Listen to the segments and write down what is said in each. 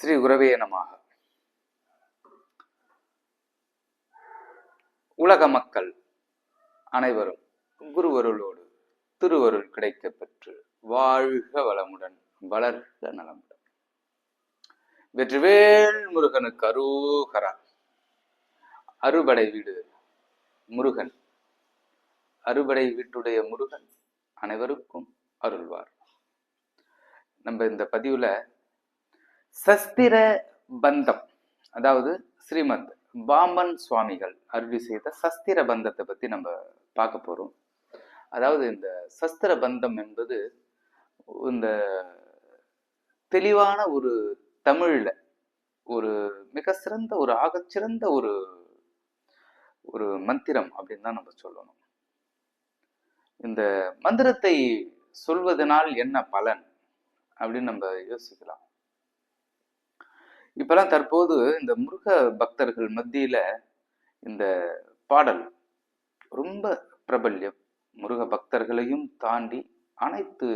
ஸ்ரீ குரவே நமாக. உலக மக்கள் அனைவரும் குருவருளோடு திருவருள் கிடைக்கப் பெற்று வாழ்க வளமுடன் வளர்க நலமுடன். வெற்றிவேல் முருகனுக்கு அரூகரா. அறுபடை வீடு முருகன். அறுபடை வீட்டுடைய முருகன் அனைவருக்கும் அருள்வார். நம்ம இந்த பதிவுல சஸ்திர பந்தம். அதாவது ஸ்ரீமத் பாம்பன் சுவாமிகள் அருளி செய்த சஸ்திர பந்தத்தை பத்தி நம்ம பார்க்க போறோம். அதாவது இந்த சஸ்திர பந்தம் என்பது இந்த தெளிவான ஒரு தமிழ்ல ஒரு மிக சிறந்த ஒரு ஆகச்சிறந்த ஒரு ஒரு மந்திரம் அப்படின்னு தான் நம்ம சொல்லணும். இந்த மந்திரத்தை சொல்வதனால் என்ன பலன் அப்படின்னு நம்ம யோசிக்கலாம். இப்பெல்லாம் தற்போது இந்த முருக பக்தர்கள் மத்தியில இந்த பாடல் ரொம்ப பிரபல்யம். முருக பக்தர்களையும் தாண்டி அனைத்து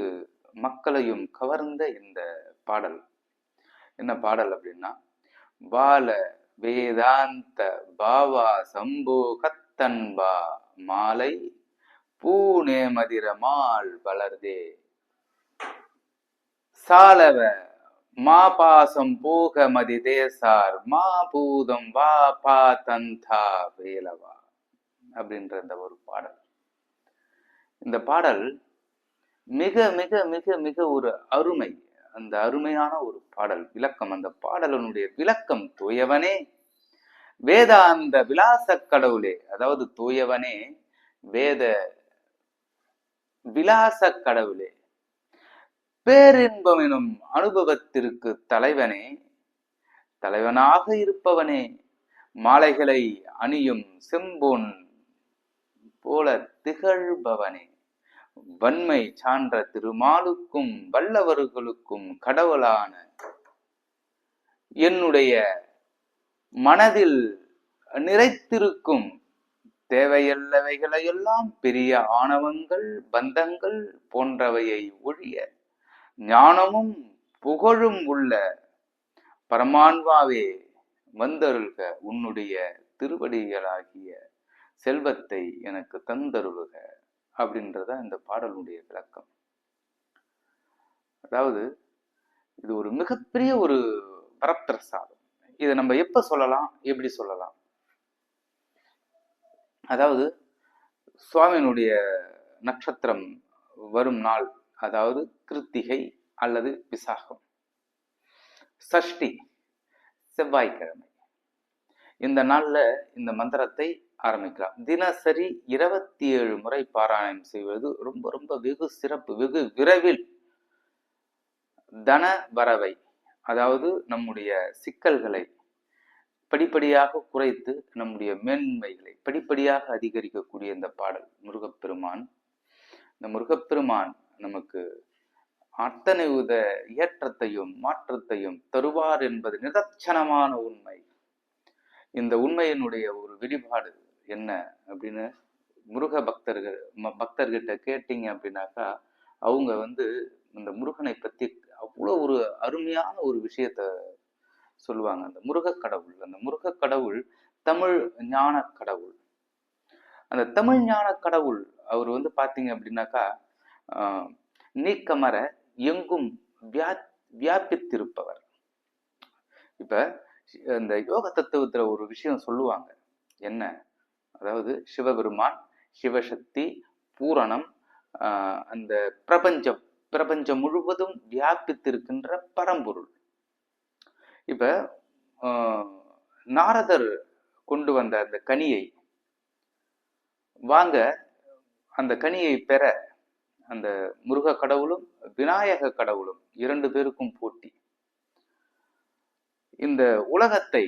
மக்களையும் கவர்ந்த இந்த பாடல். என்ன பாடல் அப்படின்னா பால வேதாந்த பாவா சம்போ கத்தன்பா மாலை பூனே மதிரமால் வளர்தே சாலவ மா பாசம் போக மதி தேசார் மா பூதம் வா பா தந்தா வேலவா அப்படின்ற இந்த ஒரு பாடல். இந்த பாடல் மிக மிக மிக மிக ஒரு அருமை. அந்த அருமையான ஒரு பாடல் விளக்கம். அந்த பாடலனுடைய விளக்கம் தூயவனே வேதாந்த விலாச கடவுளே. அதாவது தூயவனே வேத விலாச கடவுளே. பேரின்பம் எனும் அனுபவத்திற்கு தலைவனே தலைவனாக இருப்பவனே மாலைகளை அணியும் செம்பொன் போல திகழ்பவனே. வன்மை சான்ற திருமாலுக்கும் வல்லவர்களுக்கும் கடவுளான என்னுடைய மனதில் நிறைத்திருக்கும் தேவையல்லவைகளையெல்லாம் பெரிய ஆணவங்கள் பந்தங்கள் போன்றவையை ஒழிய ஞானமும் புகழும் உள்ள பரமான்வாவே வந்தருள்க உன்னுடைய திருவடிகளாகிய செல்வத்தை எனக்கு தந்தருளுக அப்படின்றத இந்த பாடலுடைய விளக்கம். அதாவது இது ஒரு மிகப்பெரிய ஒரு வரப்பிரசாதம் இதை நம்ம எப்ப சொல்லலாம்? எப்படி சொல்லலாம்? அதாவது சுவாமியினுடைய நட்சத்திரம் வரும் நாள் அதாவது கிருத்திகை அல்லது விசாகம். சஷ்டி செவ்வாய்க்கிழமை. இந்த நாளில் இந்த மந்திரத்தை ஆரம்பிக்கலாம். தினசரி இருபத்தி ஏழு முறை பாராயணம் செய்வது ரொம்ப ரொம்ப வெகு சிறப்பு வெகு விரைவில். தன வரவை அதாவது நம்முடைய சிக்கல்களை படிப்படியாக குறைத்து நம்முடைய மேன்மைகளை படிப்படியாக அதிகரிக்கக்கூடிய இந்த பாடல் முருகப்பெருமான். இந்த முருகப்பெருமான் நமக்கு அத்தனை வித ஏற்றத்தையும் மாற்றத்தையும் தருவார் என்பது நிதர்சனமான உண்மை. இந்த உண்மையினுடைய ஒரு வெளிப்பாடு என்ன அப்படின்னு முருக பக்தர்கள் ம- பக்தர்கிட்ட கேட்டீங்க அப்படின்னாக்கா அவங்க வந்து இந்த முருகனை பத்தி அவ்வளோ ஒரு அருமையான ஒரு விஷயத்த சொல்லுவாங்க. அந்த முருக கடவுள் அந்த முருக கடவுள் தமிழ் ஞான கடவுள். அந்த தமிழ் ஞான கடவுள் அவர் வந்து பார்த்தீங்க அப்படின்னாக்கா நீக்கமர எங்கும் வியா வியாபித்திருப்பவர். இப்ப இந்த யோக தத்துவத்துல ஒரு விஷயம் சொல்லுவாங்க. என்ன? அதாவது சிவபெருமான் சிவசக்தி பூரணம் அந்த பிரபஞ்சம் பிரபஞ்சம் முழுவதும் வியாபித்திருக்கின்ற பரம்பொருள். இப்ப நாரதர் கொண்டு வந்த அந்த கனியை வாங்க அந்த கனியை பெற அந்த முருக கடவுளும் விநாயக கடவுளும் இரண்டு பேருக்கும் போட்டி. இந்த உலகத்தை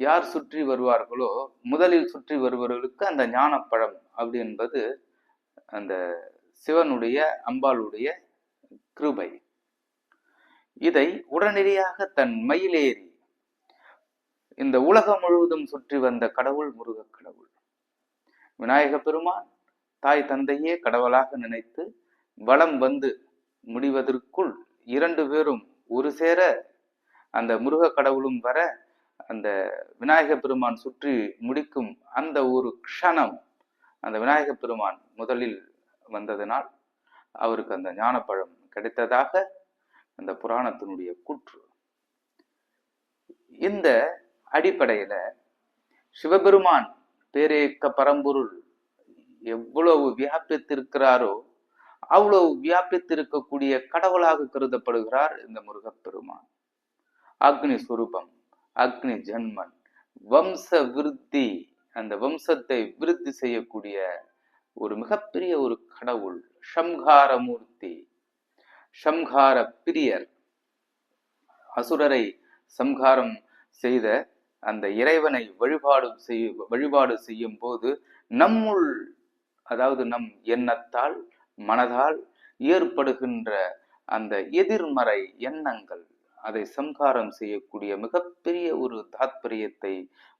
யார் சுற்றி வருவார்களோ முதலில் சுற்றி வருபவர்களுக்கு அந்த ஞானப்பழம் அப்படி என்பது அந்த சிவனுடைய அம்பாளுடைய கிருபை. இதை உடனடியாக தன் மயிலேறி இந்த உலகம் முழுவதும் சுற்றி வந்த கடவுள் முருக கடவுள். விநாயக பெருமான் தாய் தந்தையே கடவுளாக நினைத்து வலம் வந்து முடிவதற்குள் இரண்டு பேரும் ஒரு சேர அந்த முருக கடவுளும் வர அந்த விநாயக பெருமான் சுற்றி முடிக்கும் அந்த ஒரு க்ஷணம் அந்த விநாயக பெருமான் முதலில் வந்ததினால் அவருக்கு அந்த ஞானப்பழம் கிடைத்ததாக அந்த புராணத்தினுடைய கூற்று. இந்த அடிப்படையில சிவபெருமான் பேரேக்க பரம்பொருள் எவ்வளவு வியாபித்திருக்கிறாரோ அவ்வளவு வியாபித்திருக்கக்கூடிய கடவுளாக கருதப்படுகிறார் இந்த முருகப்பெருமான். அக்னி சுரூபம் அக்னி ஜென்மன் வம்ச விருத்தி அந்த வம்சத்தை விருத்தி செய்யக்கூடிய ஒரு மிகப்பெரிய ஒரு கடவுள் சம்ஹாரமூர்த்தி சம்ஹார பிரியர். அசுரரை சம்ஹாரம் செய்த அந்த இறைவனை வழிபாடு செய்ய வழிபாடு செய்யும் போது நம்முள் அதாவது நம் எண்ணத்தால் மனதால் ஏற்படுகின்ற அந்த எதிர்மறை எண்ணங்கள் அதை சம்ஹாரம் செய்யக்கூடிய மிகப்பெரிய ஒரு தாத்பரியத்தை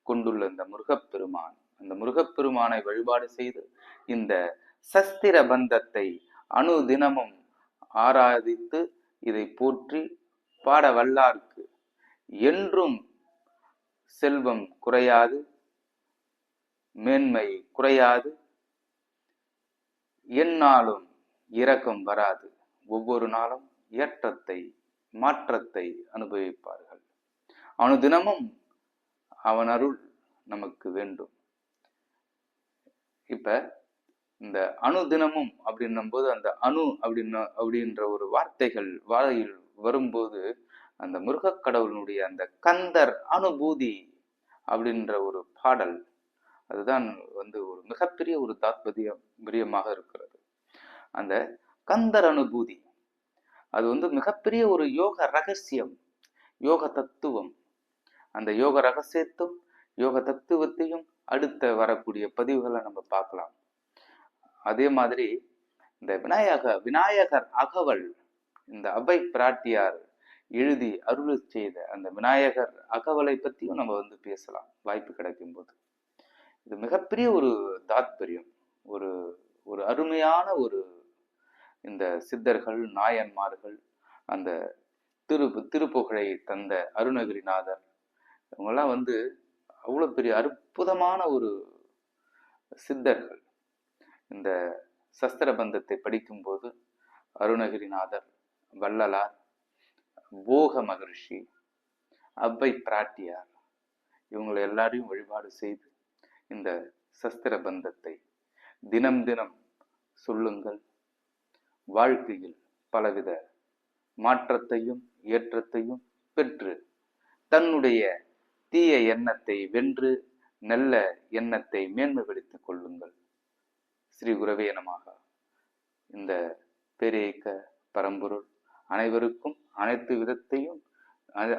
கொண்டுள்ள இந்த முருகப்பெருமான். அந்த முருகப்பெருமானை வழிபாடு செய்து இந்த சஸ்திர பந்தத்தை அணு தினமும் ஆராதித்து இதை போற்றி பாட வல்லார்க்கு என்றும் செல்வம் குறையாது மேன்மை குறையாது எந்நாளும் இரக்கம் வராது. ஒவ்வொரு நாளும் ஏற்றத்தை மாற்றத்தை அனுபவிப்பார்கள். அனுதினமும் அவன் அருள் நமக்கு வேண்டும். இப்ப இந்த அணுதினமும் அப்படின்னும் போது அந்த அணு அப்படின்னு அப்படின்ற ஒரு வார்த்தைகள் வாழையில் வரும்போது அந்த முருகக் கடவுளினுடைய அந்த கந்தர் அனுபூதி அப்படின்ற ஒரு பாடல் அதுதான் வந்து ஒரு மிகப்பெரிய ஒரு தாத்பரியம் பிரியமாக இருக்கிறது. அந்த கந்தர் அனுபூதி. அது வந்து மிகப்பெரிய ஒரு யோக ரகசியம் யோக தத்துவம். அந்த யோக ரகசியத்தும் யோக தத்துவத்தையும் அடுத்த வரக்கூடிய பதிவுகளை நம்ம பார்க்கலாம். அதே மாதிரி இந்த விநாயக விநாயகர் அகவல் இந்த அபை பிராட்டியார் எழுதி அருள் செய்த அந்த விநாயகர் அகவலை பற்றியும் நம்ம வந்து பேசலாம். வாய்ப்பு கிடைக்கும் போது இது மிகப்பெரிய ஒரு தாத்பரியம். ஒரு ஒரு அருமையான ஒரு இந்த சித்தர்கள் நாயன்மார்கள் அந்த திரு திருப்புகழை தந்த அருணகிரிநாதர் இவங்கெல்லாம் வந்து அவ்வளோ பெரிய அற்புதமான ஒரு சித்தர்கள். இந்த சஸ்திர பந்தத்தை படிக்கும்போது அருணகிரிநாதர் வள்ளலார் போக மகர்ஷி அவ்வை பிராட்டியார் இவங்களை எல்லாரையும் வழிபாடு செய்து இந்த சஸ்திர பந்தத்தை தினம் தினம் சொல்லுங்கள். வாழ்க்கையில் பலவித மாற்றத்தையும் ஏற்றத்தையும் பெற்று தன்னுடைய தீய எண்ணத்தை வென்று நல்ல எண்ணத்தை மேன்மைப்படுத்திக் கொள்ளுங்கள். ஸ்ரீ குரவே நமக. இந்த பேரியக்க பரம்பொருள் அனைவருக்கும் அனைத்து விதத்தையும்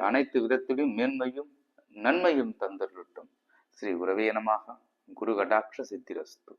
அனைத்து விதத்திலும் மேன்மையும் நன்மையும் தந்தருட்டும் ஸ்ரீ குரவே நமக குரு கடாட்ச சித்திரஸ்து.